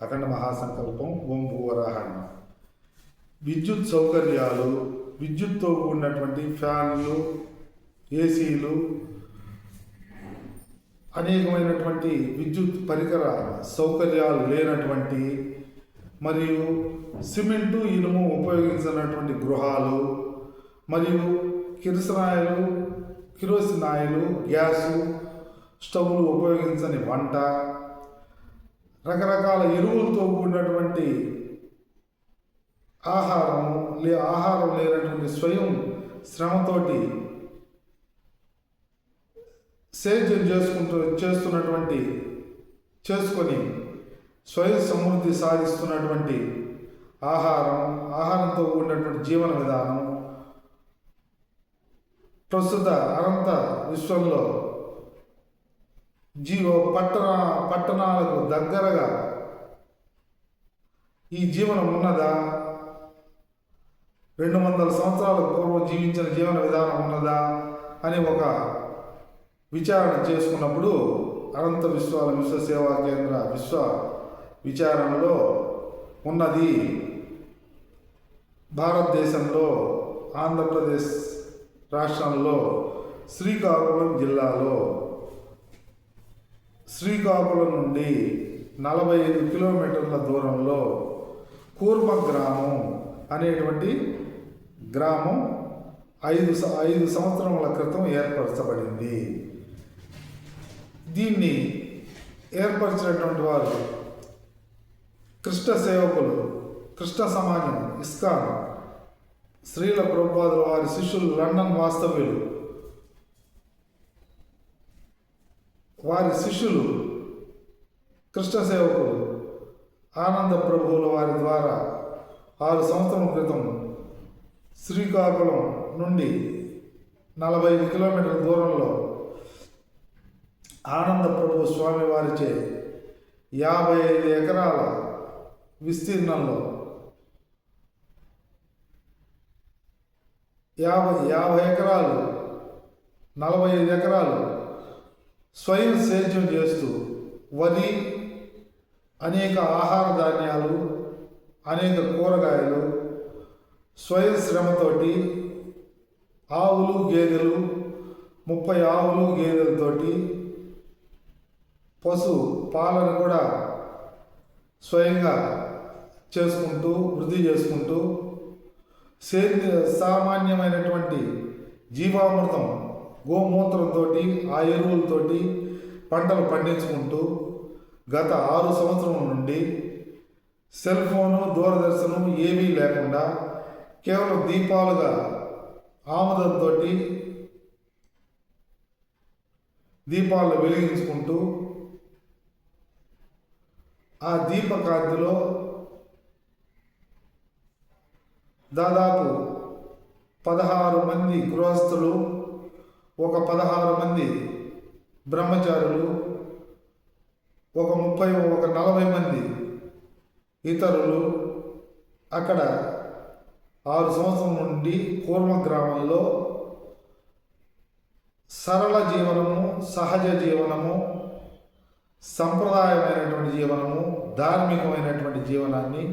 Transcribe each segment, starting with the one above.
అఖండ మహాసంకల్పం ఓం భూవరాహణ విద్యుత్ సౌకర్యాలు విద్యుత్తో కూడినటువంటి ఫ్యాన్లు ఏసీలు అనేకమైనటువంటి విద్యుత్ పరికర సౌకర్యాలు లేనటువంటి మరియు సిమెంటు ఇనుము ఉపయోగించినటువంటి గృహాలు మరియు కిరసనాయలు కిరోసినాయలు గ్యాసు స్టవ్లు ఉపయోగించని వంట రకరకాల ఎరువులతో కూడినటువంటి ఆహారం లే ఆహారం లేనటువంటి స్వయం శ్రమతోటి సేద్యం చేసుకుంటూ చేస్తున్నటువంటి చేసుకొని స్వయం సమృద్ధి సాధిస్తున్నటువంటి ఆహారం ఆహారంతో కూడినటువంటి జీవన విధానం ప్రస్తుత అనంత విశ్వంలో జీవ పట్టణ పట్టణాలకు దగ్గరగా ఈ జీవనం ఉన్నదా? రెండు వందల సంవత్సరాల పూర్వం జీవించిన జీవన విధానం ఉన్నదా? అని ఒక విచారణ చేసుకున్నప్పుడు అనంత విశ్వాల విశ్వ సేవా కేంద్ర విశ్వ విచారణలో ఉన్నది. భారతదేశంలో ఆంధ్రప్రదేశ్ రాష్ట్రంలో శ్రీకాకుళం జిల్లాలో శ్రీకాకుళం నుండి నలభై ఐదు కిలోమీటర్ల దూరంలో కూర్మ గ్రామం అనేటువంటి గ్రామం ఐదు స- ఐదు సంవత్సరముల క్రితం ఏర్పరచబడింది. దీన్ని ఏర్పరిచినటువంటి వారు కృష్ణ సేవకులు కృష్ణ సమాజం ఇస్కాన్ శ్రీల ప్రభుపాదుల వారి శిష్యులు లండన్ వాస్తవ్యులు. వారి శిష్యులు కృష్ణ సేవకులు ఆనంద ప్రభువుల వారి ద్వారా ఆరు సంవత్సరం క్రితం శ్రీకాకుళం నుండి నలభై ఐదు కిలోమీటర్ల దూరంలో ఆనంద ప్రభు స్వామి వారిచే యాభై ఐదు ఎకరాల విస్తీర్ణంలో యాభై యాభై ఎకరాలు నలభై ఐదు ఎకరాలు స్వయం సేద్యం చేస్తూ వరి అనేక ఆహార ధాన్యాలు అనేక కూరగాయలు స్వయం శ్రమతోటి ఆవులు గేదెలు ముప్పై ఆవులు గేదెలతోటి పశు పాలన కూడా స్వయంగా చేసుకుంటూ వృద్ధి చేసుకుంటూ సేంద్రియ సామాన్యమైనటువంటి జీవామృతం గోమూత్రంతో ఆ ఎరువులతో పంటలు పండించుకుంటూ గత ఆరు సంవత్సరం నుండి సెల్ ఫోను దూరదర్శనం ఏమీ లేకుండా కేవలం దీపాలుగా ఆముదంతో దీపాలు వెలిగించుకుంటూ ఆ దీపకాంతిలో దాదాపు పదహారు మంది గృహస్థులు ఒక పదహారు మంది బ్రహ్మచారులు ఒక ముప్పై ఒక నలభై మంది ఇతరులు అక్కడ ఆరు సంవత్సరం నుండి కూర్మ గ్రామంలో సరళ జీవనము సహజ జీవనము సంప్రదాయమైనటువంటి జీవనము ధార్మికమైనటువంటి జీవనాన్ని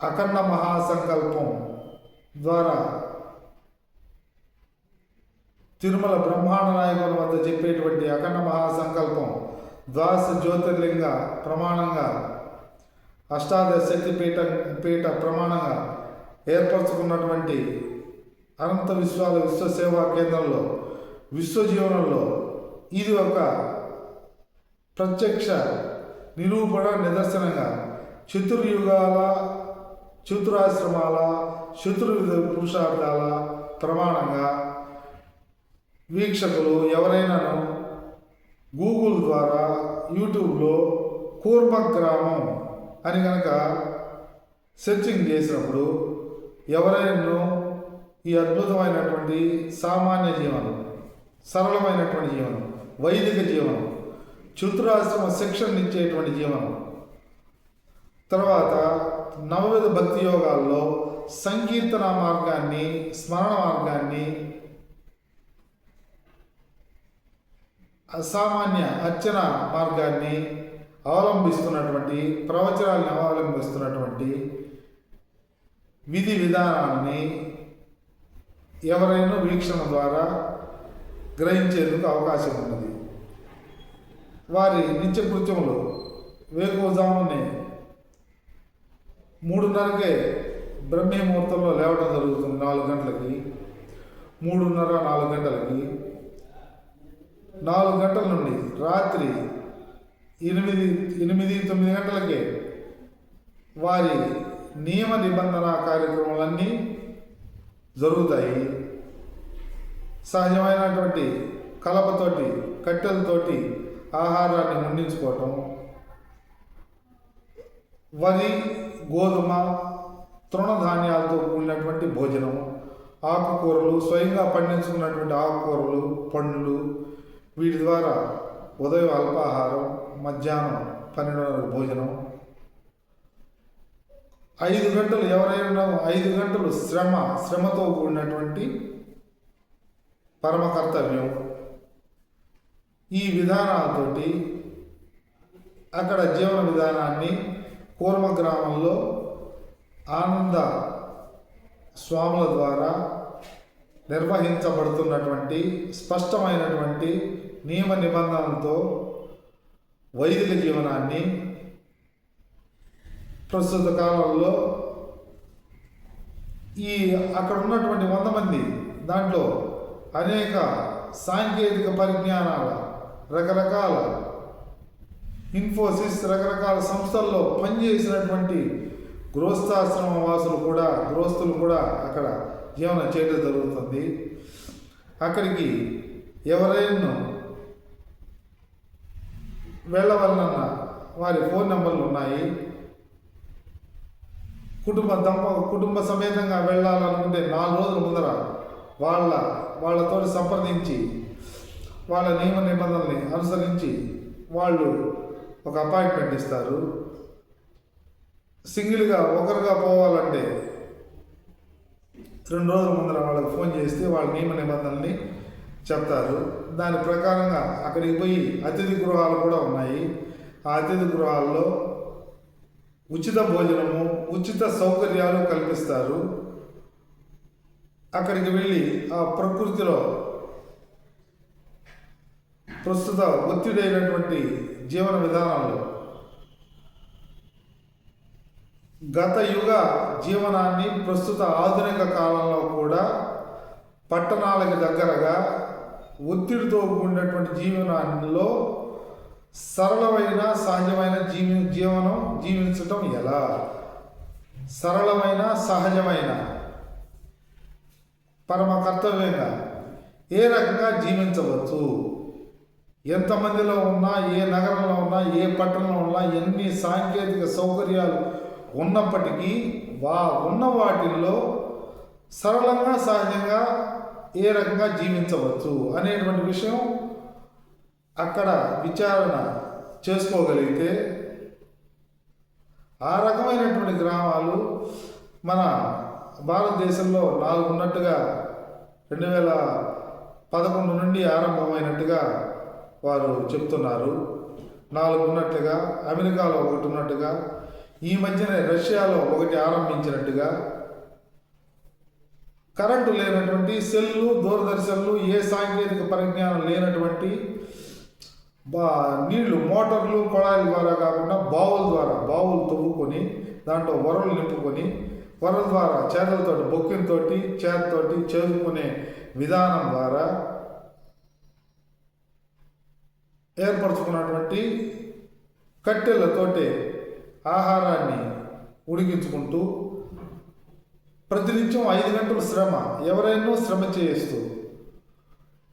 అఖండ మహాసంకల్పం ద్వారా తిరుమల బ్రహ్మాండ నాయకుల వద్ద చెప్పేటువంటి అఖండ మహాసంకల్పం. ద్వాస జ్యోతిర్లింగ ప్రమాణంగా అష్టాదశ శక్తి పీఠ పీఠ ప్రమాణంగా ఏర్పరచుకున్నటువంటి అనంత విశ్వాల విశ్వ సేవా కేంద్రంలో విశ్వజీవనంలో ఇది ఒక ప్రత్యక్ష నిరూపణ నిదర్శనంగా చతుర్యుగాల చతురాశ్రమాల చతుర్విధ పురుషార్థాల ప్రమాణంగా వీక్షకులు ఎవరైనాను? గూగుల్ ద్వారా యూట్యూబ్లో కూర్మ గ్రామం అని కనుక సెర్చింగ్ చేసినప్పుడు ఎవరైనా ఈ అద్భుతమైనటువంటి సామాన్య జీవనం సరళమైనటువంటి జీవనం వైదిక జీవనం చతురాశ్రమ శిక్షణ ఇచ్చేటువంటి జీవనం. తర్వాత నవవిధ భక్తి యోగాల్లో సంకీర్తన మార్గాన్ని స్మరణ మార్గాన్ని అసామాన్య అర్చన మార్గాన్ని అవలంబిస్తున్నటువంటి ప్రవచనాలను అవలంబిస్తున్నటువంటి విధి విధానాన్ని ఎవరైనా వీక్షణ ద్వారా గ్రహించేందుకు అవకాశం ఉన్నది. వారి నిత్యకృత్యములు వేకువజామునే మూడున్నరకే బ్రహ్మీ ముహూర్తంలో లేవడం జరుగుతుంది నాలుగు గంటలకి మూడున్నర నాలుగు గంటలకి. నాలుగు గంటల నుండి రాత్రి ఎనిమిది ఎనిమిది తొమ్మిది గంటలకే వారి నియమ నిబంధన కార్యక్రమాలన్నీ జరుగుతాయి. సహజమైనటువంటి కలపతోటి కట్టెలతోటి ఆహారాన్ని వండించుకోవటం వరి గోధుమ తృణధాన్యాలతో కూడినటువంటి భోజనం ఆకుకూరలు స్వయంగా పండించుకున్నటువంటి ఆకుకూరలు పండ్లు వీటి ద్వారా ఉదయం అల్పాహారం మధ్యాహ్నం పన్నెండున్నర భోజనం. ఐదు గంటలు ఎవరైనా ఐదు గంటలు శ్రమ శ్రమతో కూడినటువంటి పరమ కర్తవ్యం ఈ విధానాలతోటి అక్కడ జీవన విధానాన్ని కూర్మ గ్రామంలో ఆనంద స్వాముల ద్వారా నిర్వహించబడుతున్నటువంటి స్పష్టమైనటువంటి నియమ నిబంధనలతో వైదిక జీవనాన్ని ప్రస్తుత కాలంలో ఈ అక్కడ ఉన్నటువంటి వంద మంది దాంట్లో అనేక సాంకేతిక పరిజ్ఞానాల రకరకాల ఇన్ఫోసిస్ రకరకాల సంస్థల్లో పనిచేసినటువంటి గృహస్థాశ్రమ వాసులు కూడా గృహస్థులు కూడా అక్కడ జీవనం చేయడం జరుగుతుంది. అక్కడికి ఎవరైనా వెళ్ళవలనన్న వారి ఫోన్ నెంబర్లు ఉన్నాయి. కుటుంబ దంప కుటుంబ సమేతంగా వెళ్ళాలనుకుంటే నాలుగు రోజుల ముందర వాళ్ళ వాళ్ళతో సంప్రదించి వాళ్ళ నియమ నిబంధనల్ని అనుసరించి వాళ్ళు ఒక అపాయింట్మెంట్ ఇస్తారు. సింగిల్గా ఒకరుగా పోవాలంటే రెండు రోజుల ముందర వాళ్ళకి ఫోన్ చేస్తే వాళ్ళ నియమ నిబంధనల్ని చెప్తారు. దాని ప్రకారంగా అక్కడికి పోయి అతిథి గృహాలు కూడా ఉన్నాయి. ఆ అతిథి గృహాల్లో ఉచిత భోజనము ఉచిత సౌకర్యాలు కల్పిస్తారు. అక్కడికి వెళ్ళి ఆ ప్రకృతిలో ప్రస్తుత ఒత్తిడైనటువంటి జీవన విధానంలో గత యుగ జీవనాన్ని ప్రస్తుత ఆధునిక కాలంలో కూడా పట్టణాలకు దగ్గరగా ఒత్తిడితో కూడినటువంటి జీవనంలో సరళమైన సహజమైన జీవి జీవనం జీవించటం ఎలా? సరళమైన సహజమైన. పరమ కర్తవ్యంగా ఏ రకంగా జీవించవచ్చు? ఎంతమందిలో ఉన్నా ఏ నగరంలో ఉన్నా ఏ పట్టణంలో ఉన్నా ఎన్ని సాంకేతిక సౌకర్యాలు ఉన్నప్పటికీ వా ఉన్న వాటిల్లో సరళంగా సహజంగా ఏ రకంగా జీవించవచ్చు అనేటువంటి విషయం అక్కడ విచారణ చేసుకోగలిగితే ఆ రకమైనటువంటి గ్రామాలు మన భారతదేశంలో నాలుగు ఉన్నట్టుగా రెండు వేల పదకొండు నుండి ఆరంభమైనట్టుగా వారు చెప్తున్నారు నాలుగు ఉన్నట్టుగా అమెరికాలో ఒకటి ఉన్నట్టుగా ఈ మధ్యనే రష్యాలో ఒకటి ఆరంభించినట్టుగా కరెంటు లేనటువంటి సెల్లు దూరదర్శన్లు ఏ సాంకేతిక పరిజ్ఞానం లేనటువంటి బా నీళ్ళు మోటార్లు కొళాయిల ద్వారా కాకుండా బావుల ద్వారా బావులు తవ్వుకొని దాంట్లో వరలు నింపుకొని వరల ద్వారా చేతులతోటి బొక్కింతో చేతితోటి చేసుకునే విధానం ద్వారా ఏర్పరచుకున్నటువంటి కట్టెలతోటి ఆహారాన్ని ఉడికించుకుంటూ ప్రతినిత్యం ఐదు గంటల శ్రమ. ఎవరైనా శ్రమ చేస్తూ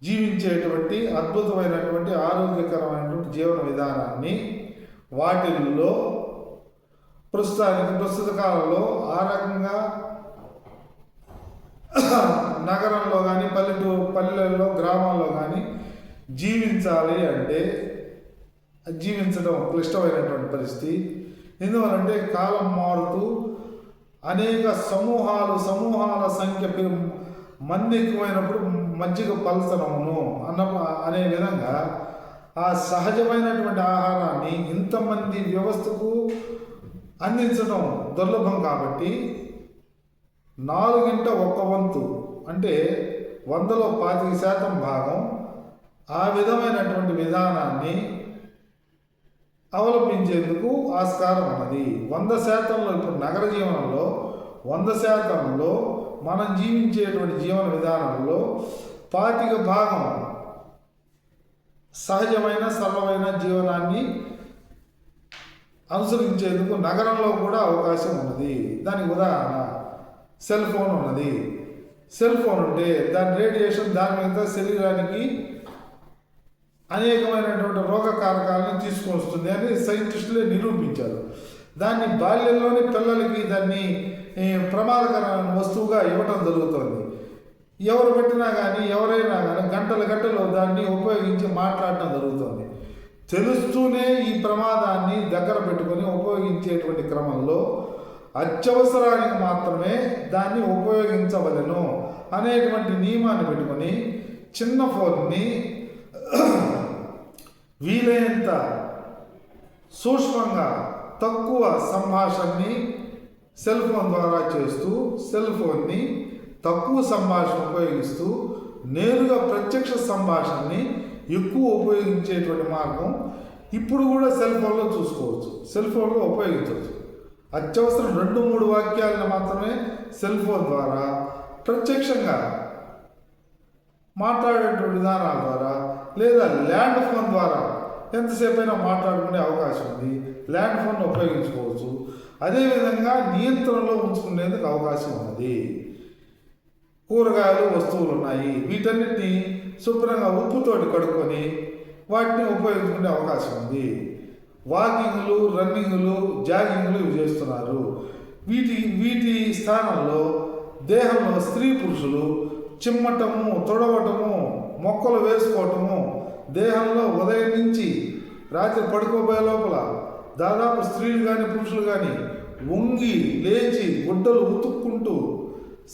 జీవించేటువంటి అద్భుతమైనటువంటి ఆరోగ్యకరమైనటువంటి జీవన విధానాన్ని వాటిల్లో ప్రస్తుతానికి ప్రస్తుత కాలంలో ఆ రకంగా నగరంలో కానీ పల్లెటూరు పల్లెల్లో గ్రామాల్లో కానీ జీవించాలి అంటే జీవించడం క్లిష్టమైనటువంటి పరిస్థితి. ఎందువలంటే కాలం మారుతూ అనేక సమూహాలు సమూహాల సంఖ్య మంది ఎక్కువైనప్పుడు మజ్జిగ పలసనమును అన్న అనే విధంగా ఆ సహజమైనటువంటి ఆహారాన్ని ఇంతమంది వ్యవస్థకు అందించడం దుర్లభం కాబట్టి నాలుగింట ఒక్క వంతు అంటే వందలో పాతిక శాతం భాగం ఆ విధమైనటువంటి విధానాన్ని అవలంబించేందుకు ఆస్కారం ఉన్నది వంద శాతంలో ఇప్పుడు నగర జీవనంలో వంద శాతంలో మనం జీవించేటువంటి జీవన విధానంలో పాతిక భాగం సహజమైన సరళమైన జీవనాన్ని అనుసరించేందుకు నగరంలో కూడా అవకాశం ఉన్నది. దానికి ఉదాహరణ సెల్ ఫోన్ ఉన్నది. సెల్ ఫోన్ ఉంటే దాని రేడియేషన్ దాని మీద శరీరానికి అనేకమైనటువంటి రోగ కారకాలను తీసుకొస్తుంది అని సైంటిస్టులే నిరూపించారు. దాన్ని బాల్యంలోనే పిల్లలకి దాన్ని ప్రమాదకరమైన వస్తువుగా ఇవ్వటం జరుగుతుంది. ఎవరు పెట్టినా కానీ ఎవరైనా కానీ గంటలు గంటలు దాన్ని ఉపయోగించి మాట్లాడటం జరుగుతుంది. తెలుస్తూనే ఈ ప్రమాదాన్ని దగ్గర పెట్టుకొని ఉపయోగించేటువంటి క్రమంలో అత్యవసరానికి మాత్రమే దాన్ని ఉపయోగించవలను అనేటువంటి నియమాన్ని పెట్టుకొని చిన్న ఫోన్ని వీలైనంత సూక్ష్మంగా తక్కువ సంభాషణని సెల్ ఫోన్ ద్వారా చేస్తూ సెల్ ఫోన్ని తక్కువ సంభాషణ ఉపయోగిస్తూ నేరుగా ప్రత్యక్ష సంభాషణని ఎక్కువ ఉపయోగించేటువంటి మార్గం ఇప్పుడు కూడా సెల్ ఫోన్లో చూసుకోవచ్చు. సెల్ ఫోన్లో ఉపయోగించవచ్చు. అత్యవసరం రెండు మూడు వాక్యాలను మాత్రమే సెల్ ఫోన్ ద్వారా ప్రత్యక్షంగా మాట్లాడేటువంటి విధానాల ద్వారా లేదా ల్యాండ్ ఫోన్ ద్వారా ఎంతసేపు అయినా మాట్లాడుకునే అవకాశం ఉంది. ల్యాండ్ ఫోన్ ఉపయోగించుకోవచ్చు. అదేవిధంగా నియంత్రణలో ఉంచుకునేందుకు అవకాశం ఉన్నది. కూరగాయలు వస్తువులు ఉన్నాయి. వీటన్నిటిని శుభ్రంగా ఉప్పుతోటి కడుక్కొని వాటిని ఉపయోగించుకునే అవకాశం ఉంది. వాకింగ్లు రన్నింగ్లు జాగింగ్లు ఇవి చేస్తున్నారు. వీటి వీటి స్థానంలో దేహంలో స్త్రీ పురుషులు చిమ్మటము తొడవటము మొక్కలు వేసుకోవటము దేహంలో ఉదయం నుంచి రాత్రి పడుకోబోయే లోపల దాదాపు స్త్రీలు కానీ పురుషులు కానీ వంగి లేచి గుడ్డలు ఉతుక్కుంటూ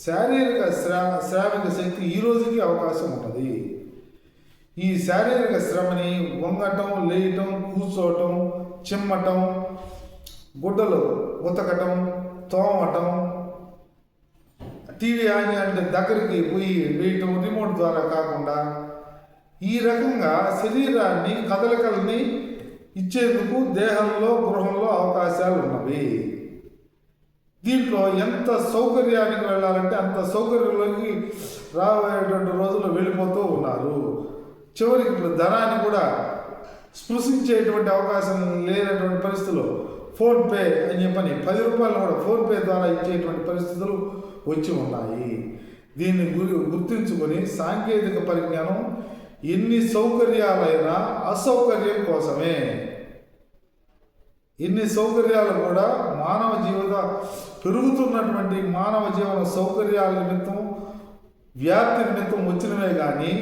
శారీరక శ్రా శ్రామిక శక్తి ఈ రోజుకి అవకాశం ఉంటుంది. ఈ శారీరక శ్రమని వంగటం లేయటం కూర్చోవటం చిమ్మటం గుడ్డలు ఉతకటం తోమటం టీవీ ఆన్ అంటే దగ్గరికి పోయి వేయటం రిమోట్ ద్వారా కాకుండా ఈ రకంగా శరీరాన్ని కదలికల్ని ఇచ్చేందుకు దేహంలో గృహంలో అవకాశాలు ఉన్నవి దీంట్లో ఎంత సౌకర్యానికి వెళ్ళాలంటే అంత సౌకర్యంలోకి రాబోయేటువంటి రోజులు వెళ్ళిపోతూ ఉన్నారు. చివరికి ఇప్పుడు ధనాన్ని కూడా స్పృశించేటువంటి అవకాశం లేనటువంటి పరిస్థితుల్లో ఫోన్పే అని చెప్పని పది రూపాయలు కూడా ఫోన్పే ద్వారా ఇచ్చేటువంటి పరిస్థితులు వచ్చి ఉన్నాయి. దీన్ని గురి గుర్తుంచుకొని సాంకేతిక పరిజ్ఞానం ఎన్ని సౌకర్యాలైనా అసౌకర్యం కోసమే. ఇన్ని సౌకర్యాలు కూడా మానవ జీవిత పెరుగుతున్నటువంటి మానవ జీవన సౌకర్యాల నిమిత్తం వ్యాప్తి నిమిత్తం వచ్చినవే కానీ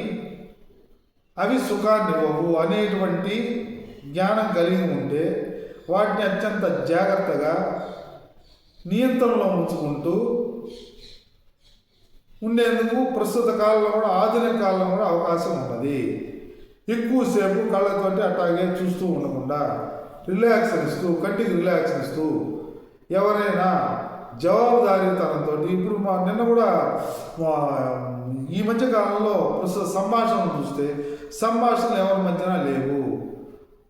అవి సుఖాన్ని ఇవ్వవు అనేటువంటి జ్ఞానం కలిగి ఉంటే వాటిని అత్యంత జాగ్రత్తగా నియంత్రణలో ఉంచుకుంటూ ఉండేందుకు ప్రస్తుత కాలంలో కూడా ఆధునిక కాలంలో కూడా అవకాశం ఉన్నది. ఎక్కువసేపు కళ్ళతోటి అట్లాగే చూస్తూ ఉండకుండా రిలాక్షన్ ఇస్తూ కంటికి రిలాక్షన్ ఇస్తూ ఎవరైనా జవాబుదారీతనంతో ఇప్పుడు మా నిన్న కూడా ఈ మధ్య కాలంలో ప్రస్తుత సంభాషణలు చూస్తే సంభాషణలు ఎవరి మధ్యన లేవు.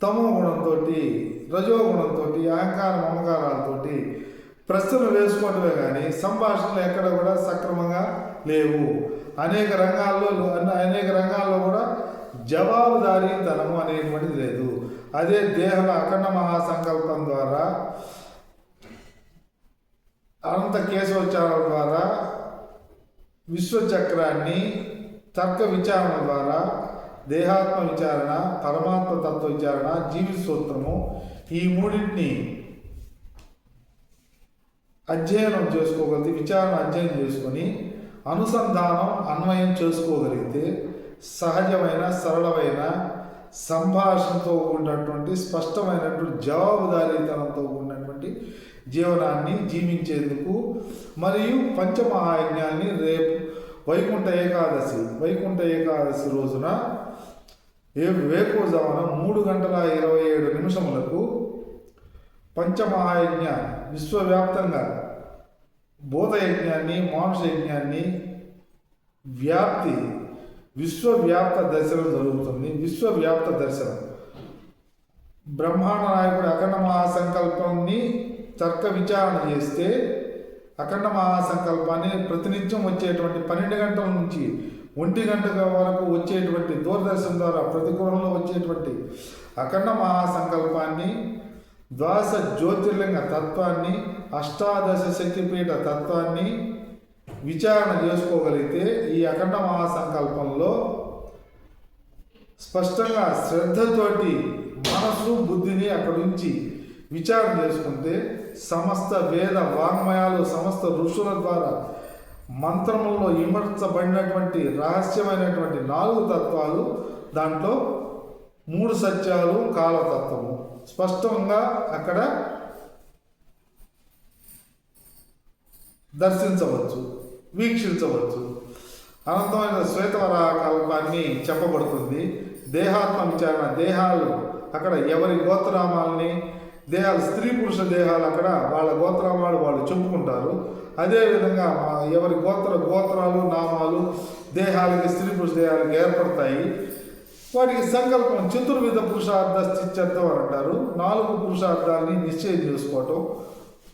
తమో గుణంతో రజోగుణంతో అహంకార మమకారాలతోటి ప్రశ్నలు వేసుకోవటమే కానీ సంభాషణలు ఎక్కడ కూడా సక్రమంగా లేవు. అనేక రంగాల్లో అనేక రంగాల్లో కూడా జవాబుదారీతనము అనేటువంటిది లేదు. అదే దేహల అఖండ మహాసంకల్పం ద్వారా అనంత కేశోచ్చారణ ద్వారా విశ్వచక్రాన్ని తర్క విచారణ ద్వారా దేహాత్మ విచారణ పరమాత్మ తత్వ విచారణ జీవి సూత్రము ఈ మూడింటిని అధ్యయనం చేసుకోగలిగితే విచారణ అధ్యయనం చేసుకొని అనుసంధానం అన్వయం చేసుకోగలిగితే సహజమైన సరళమైన సంభాషణతో ఉన్నటువంటి స్పష్టమైనటువంటి జవాబుదారీతనంతో ఉన్నటువంటి జీవనాన్ని జీవించేందుకు మరియు పంచమహాయజ్ఞాన్ని రేపు వైకుంఠ ఏకాదశి వైకుంఠ ఏకాదశి రోజున ఏ వేకువజామున మూడు గంటల ఇరవై ఏడు నిమిషములకు పంచమహాయజ్ఞ విశ్వవ్యాప్తంగా భూతయజ్ఞాన్ని మానుష యజ్ఞాన్ని వ్యాప్తి విశ్వవ్యాప్త దర్శనం జరుగుతుంది. విశ్వవ్యాప్త దర్శనం. బ్రహ్మాండ నాయకుడు అఖండ మహాసంకల్పాన్ని తర్క విచారణ చేస్తే అఖండ మహాసంకల్పాన్ని ప్రతినిత్యం వచ్చేటువంటి పన్నెండు గంటల నుంచి ఒంటి గంట వరకు వచ్చేటువంటి దూరదర్శన్ ద్వారా ప్రతికూలంలో వచ్చేటువంటి అఖండ మహాసంకల్పాన్ని ద్వాదశ జ్యోతిర్లింగ తత్వాన్ని అష్టాదశ శక్తిపీఠ తత్వాన్ని విచారణ చేసుకోగలిగితే ఈ అఖండ మహాసంకల్పంలో స్పష్టంగా శ్రద్ధతోటి మనసు బుద్ధిని అక్కడి నుంచి విచారణ చేసుకుంటే సమస్త వేద వాంగ్మయాలు సమస్త ఋషుల ద్వారా మంత్రములో ఇమర్చబడినటువంటి రహస్యమైనటువంటి నాలుగు తత్వాలు దాంట్లో మూడు సత్యాలు కాలతత్వము. స్పష్టంగా అక్కడ దర్శించవచ్చు వీక్షించవచ్చు. అనంతమైన శ్వేతవరాహ కల్పాన్ని చెప్పబడుతుంది. దేహాత్మ విచారణ దేహాలు అక్కడ ఎవరి గోత్రనామాలని దేహాలు స్త్రీ పురుష దేహాలు అక్కడ వాళ్ళ గోత్రనామాలు వాళ్ళు చెప్పుకుంటారు. అదేవిధంగా మా ఎవరి గోత్ర గోత్రాలు నామాలు దేహాలకి స్త్రీ పురుష దేహాలకి ఏర్పడతాయి. వాటికి సంకల్పం చతుర్విధ పురుషార్థ స్థిత్యర్థం అని అంటారు. నాలుగు పురుషార్థాన్ని నిశ్చయం చేసుకోవటం.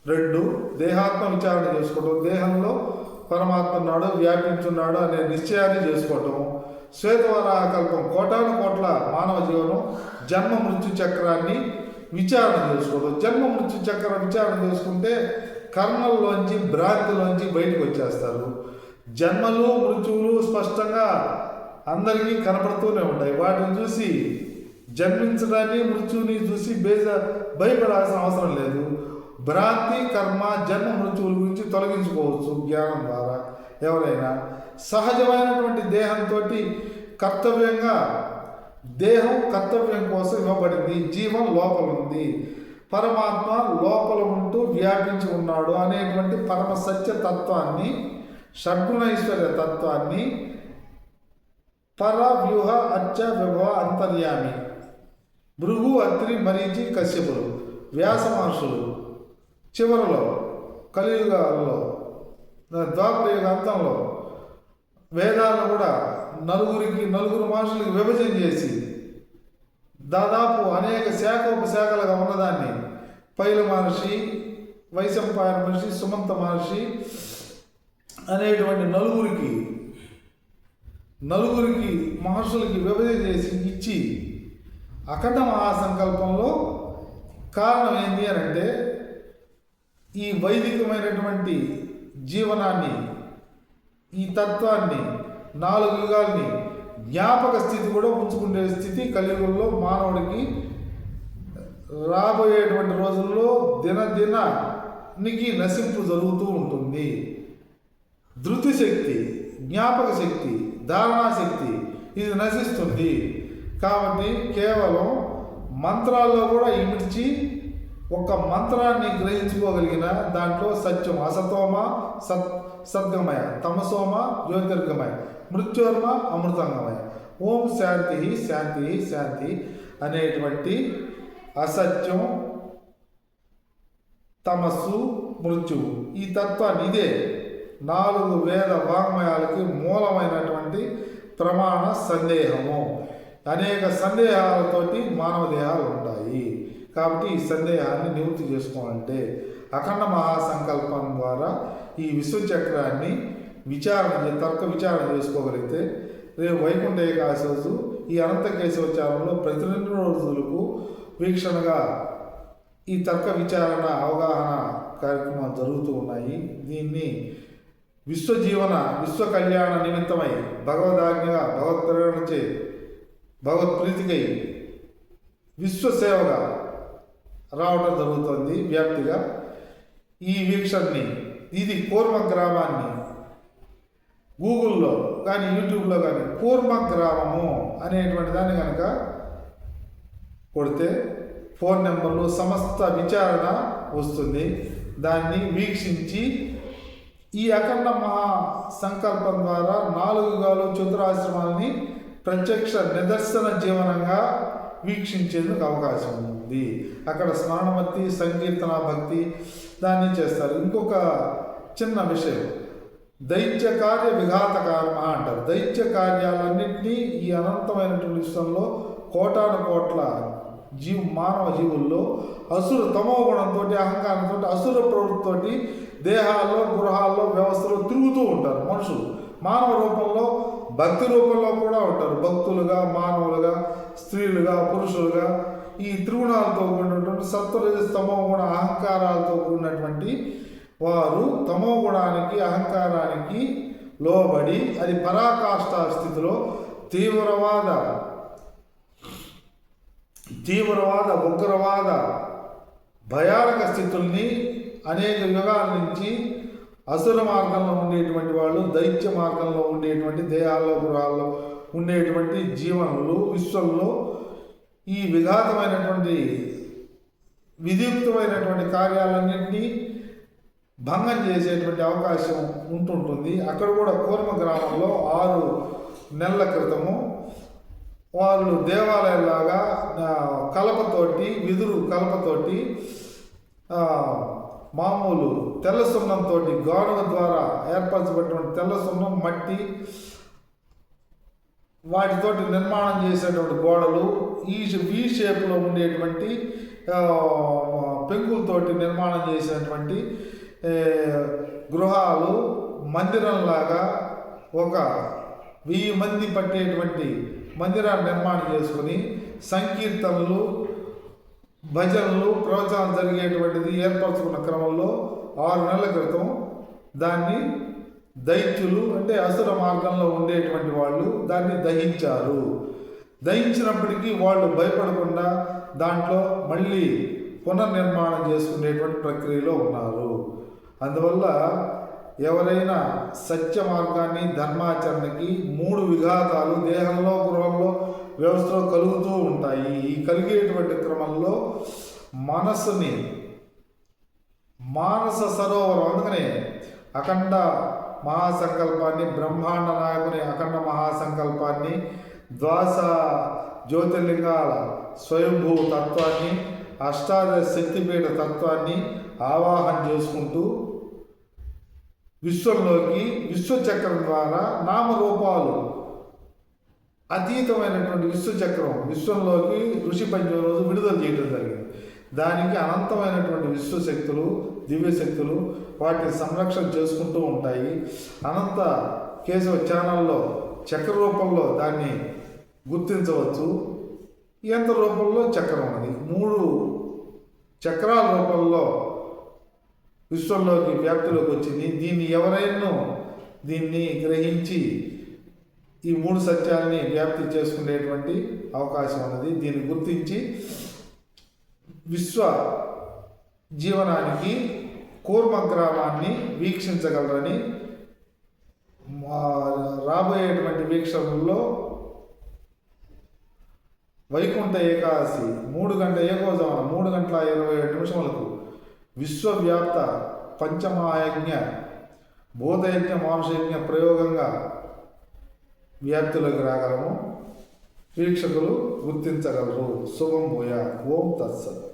రెండు దేహాత్మ విచారణ చేసుకోవటం. దేహంలో పరమాత్మ ఉన్నాడు వ్యాపించున్నాడు అనే నిశ్చయాన్ని చేసుకోవటం. శ్వేతవరాహ కల్పం. కోటాను కోట్ల మానవ జీవనం జన్మ మృత్యు చక్రాన్ని విచారణ చేసుకోవడం జన్మ మృత్యు చక్ర విచారణ చేసుకుంటే కర్మల్లోంచి భ్రాంతిలోంచి బయటకు వచ్చేస్తారు. జన్మలు మృత్యువులు స్పష్టంగా అందరికీ కనపడుతూనే ఉంటాయి వాటిని చూసి జన్మించడాన్ని మృత్యుని చూసి బేజ భయపడాల్సిన అవసరం లేదు. భ్రాంతి కర్మ జన్మ మృత్యువుల గురించి తొలగించుకోవచ్చు జ్ఞానం ద్వారా. ఎవరైనా సహజమైనటువంటి దేహంతో కర్తవ్యంగా దేహం కర్తవ్యం కోసం ఇవ్వబడింది. జీవం లోపల ఉంది. పరమాత్మ లోపల ఉంటూ వ్యాపించి ఉన్నాడు అనేటువంటి పరమ సత్య తత్వాన్ని షడ్గుణైశ్వర్య తత్వాన్ని పర వ్యూహ అచ్చ విభవ అంతర్యామి. భృగు అత్రి మరీచి కశ్యపులు వ్యాస మహర్షులు. చివరిలో కలియుగాల్లో ద్వాపర అంతంలో వేదాలను కూడా నలుగురికి నలుగురు మహర్షులకి విభజన చేసి దాదాపు అనేక శాఖోపశాఖలుగా ఉన్నదాన్ని పైల మహర్షి వైశంపాయన మహర్షి సుమంత మహర్షి అనేటువంటి నలుగురికి నలుగురికి మహర్షులకి విభజన చేసి ఇచ్చి అఖండ మహాసంకల్పంలో కారణం ఏంటి అని అంటే ఈ వైదికమైనటువంటి జీవనాన్ని ఈ తత్వాన్ని నాలుగు యుగాల్ని జ్ఞాపక స్థితి కూడా ఉంచుకునే స్థితి కలియుగంలో మానవుడికి రాబోయేటువంటి రోజుల్లో దినదినానికి నశింపు జరుగుతూ ఉంటుంది. ధృతి శక్తి జ్ఞాపక శక్తి ధారణాశక్తి. ఇది నశిస్తుంది. కాబట్టి కేవలం మంత్రాల్లో కూడా ఇమిడ్చి ఒక మంత్రాన్ని గ్రహించుకోగలిగిన దాంట్లో సత్యం అసతోమ సత్ సద్గమయ తమసోమ జ్యోతిర్గమయ మృత్యోర్మ అమృతంగమయ. ఓం శాంతి శాంతి శాంతి అనేటువంటి అసత్యం తమస్సు మృత్యువు. ఈ తత్వాన్ని ఇదే. నాలుగు వేద వాంగ్మయాలకి మూలమైనటువంటి ప్రమాణ సందేహము. అనేక సందేహాలతోటి మానవ దేహాలు ఉంటాయి. కాబట్టి ఈ సందేహాన్ని నివృత్తి చేసుకోవాలంటే అఖండ మహాసంకల్పం ద్వారా ఈ విశ్వచక్రాన్ని విచారణ తర్క విచారణ చేసుకోగలిగితే రేపు వైకుంఠ ఏకాదశి రోజు ఈ అనంత కేశవచారంలో ప్రతి రెండు రోజులకు వీక్షణగా ఈ తర్క విచారణ అవగాహన కార్యక్రమాలు జరుగుతూ ఉన్నాయి. దీన్ని విశ్వజీవన విశ్వ కళ్యాణ నిమిత్తమై భగవదాజ్ఞగా భగవత్ప్రేరణచే భగవత్ప్రీతికై విశ్వసేవగా రావడం జరుగుతుంది వ్యాప్తిగా. ఈ వీక్షణని ఇది కూర్మ గ్రామాన్ని గూగుల్లో కానీ యూట్యూబ్లో కానీ కూర్మ గ్రామము అనేటువంటి దాన్ని కనుక కొడితే ఫోన్ నెంబర్లు సమస్త విచారణ వస్తుంది. దాన్ని వీక్షించి ఈ అఖండ మహా సంకల్పం ద్వారా నాలుగు యుగాలు చతురాశ్రమాలని ప్రత్యక్ష నిదర్శన జీవనంగా వీక్షించేందుకు అవకాశం ఉంది. అక్కడ స్మరణమతి సంకీర్తన భక్తి దాన్ని చేస్తారు. ఇంకొక చిన్న విషయం. దైత్య కార్య విఘాతకారమ అంటారు. దైత్య కార్యాలన్నింటినీ ఈ అనంతమైనటువంటి విశ్వంలో కోటాను కోట్ల జీవ మానవ జీవుల్లో అసురు తమో గుణంతో అహంకారంతో అసుర ప్రవృత్తితోటి దేహాల్లో గృహాల్లో వ్యవస్థలో తిరుగుతూ ఉంటారు మనుషులు. మానవ రూపంలో భక్తి రూపంలో కూడా ఉంటారు. భక్తులుగా మానవులుగా స్త్రీలుగా పురుషులుగా ఈ త్రిగుణాలతో కూడినటువంటి సత్వరజ తమో గుణ అహంకారాలతో కూడినటువంటి వారు తమో గుణానికి అహంకారానికి లోబడి అది పరాకాష్ట స్థితిలో తీవ్రవాద తీవ్రవాద ఉగ్రవాద భయానక స్థితుల్ని అనేక యుగాల నుంచి అసుర మార్గంలో ఉండేటువంటి వాళ్ళు దైత్య మార్గంలో ఉండేటువంటి దేహాల్లో గృహాల్లో ఉండేటువంటి జీవనలు విశ్వంలో ఈ విఘాతమైనటువంటి విధియుక్తమైనటువంటి కార్యాలన్నింటినీ భంగం చేసేటువంటి అవకాశం ఉంటుంటుంది. అక్కడ కూడా కూర్మ గ్రామంలో ఆరు నెలల క్రితము వాళ్ళు దేవాలయంలాగా కలపతోటి విదురు కలపతోటి మామూలు తెల్ల సున్నంతో గానుగ ద్వారా ఏర్పరచబడినటువంటి తెల్ల సున్నం మట్టి వాటితోటి నిర్మాణం చేసేటువంటి గోడలు ఈ వి షేప్లో ఉండేటువంటి పెంకులతోటి నిర్మాణం చేసినటువంటి గృహాలు మందిరంలాగా ఒక వెయ్యి మంది పట్టేటువంటి మందిరాన్ని నిర్మాణం చేసుకుని సంకీర్తనలు భజనలు ప్రవచనాలు జరిగేటువంటిది ఏర్పరచుకున్న క్రమంలో ఆరు నెలల క్రితం దాన్ని దైత్యులు అంటే అసుర మార్గంలో ఉండేటువంటి వాళ్ళు దాన్ని దహించారు. దహించినప్పటికీ వాళ్ళు భయపడకుండా దాంట్లో మళ్ళీ పునర్నిర్మాణం చేసుకునేటువంటి ప్రక్రియలో ఉన్నారు. అందువల్ల ఎవరైనా సత్య మార్గాన్ని ధర్మాచరణకి మూడు విఘాతాలు దేహంలో గృహంలో వ్యవస్థలో కలుగుతూ ఉంటాయి. ఈ కలిగేటువంటి క్రమంలో మనస్సుని మానస సరోవరం అందుకనే అఖండ మహాసంకల్పాన్ని బ్రహ్మాండ నాయకుని అఖండ మహాసంకల్పాన్ని ద్వాస జ్యోతిర్లింగాల స్వయంభూ తత్వాన్ని అష్టాదశ శక్తిపీఠ తత్వాన్ని ఆవాహన చేసుకుంటూ విశ్వంలోకి విశ్వచక్రం ద్వారా నామరూపాలు అతీతమైనటువంటి విశ్వచక్రం విశ్వంలోకి ఋషి పంచమ రోజు విడుదల చేయడం జరిగింది. దానికి అనంతమైనటువంటి విశ్వశక్తులు దివ్యశక్తులు వాటిని సంరక్షణ చేసుకుంటూ ఉంటాయి. అనంత కేశవ ఛానల్లో చక్ర రూపంలో దాన్ని గుర్తించవచ్చు. యంత్ర రూపంలో చక్రం ఉన్నది. మూడు చక్రాల రూపంలో విశ్వంలోకి వ్యాప్తిలోకి వచ్చింది. దీన్ని ఎవరైనా దీన్ని గ్రహించి ఈ మూడు సత్యాలని వ్యాప్తి చేసుకునేటువంటి అవకాశం ఉన్నది. దీన్ని గుర్తించి విశ్వ జీవనానికి కూర్మ గ్రామాన్ని వీక్షించగలరని రాబోయేటువంటి వీక్షణల్లో వైకుంఠ ఏకాదశి మూడు గంటల ఏకోజామున మూడు గంటల ఇరవై ఏడు నిమిషములకు విశ్వవ్యాప్త పంచమహాయజ్ఞ బోధయజ్ఞ మాంసయజ్ఞ ప్రయోగంగా వ్యాప్తిలోకి రాగలము. వీక్షకులు గుర్తించగలరు. శుభం భూయ ఓం తత్సత్.